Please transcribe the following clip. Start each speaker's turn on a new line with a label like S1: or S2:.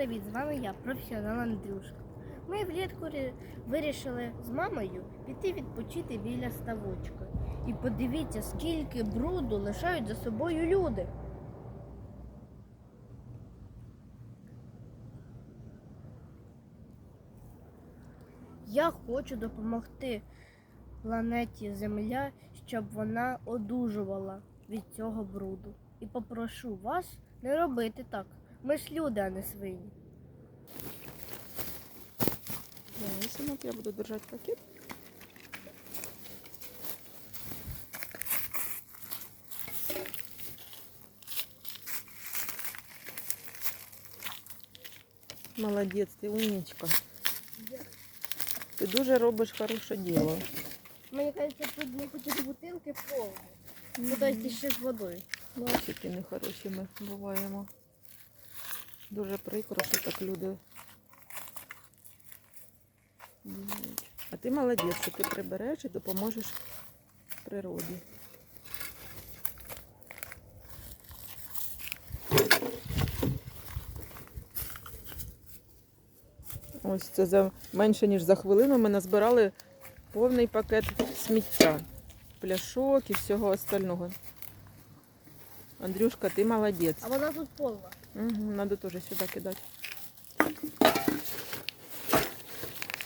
S1: привіт! З вами я, професіонал Андрюшка. Ми влітку вирішили з мамою піти відпочити біля ставочка. І подивіться, скільки бруду лишають за собою люди. Я хочу допомогти планеті Земля, щоб вона одужувала від цього бруду. І попрошу вас не робити так. Ми ж люди, а не свині.
S2: Да, сынок, я буду держать пакет. Молодець, ти умничка. Ти дуже робиш хороше діло.
S1: Мені кажеться, тут не хочуть бутилки повні. Ну, тобто ще з водою.
S2: Які нехороші ми буваємо. Дуже прикро, що так люди. А ти молодець, що ти прибереш і допоможеш природі. Ось це за менше ніж за хвилину ми назбирали повний пакет сміття, пляшок і всього остального. Андрюшка, ти молодець.
S1: А вона тут повна.
S2: Угу, надо теж сюди кидати.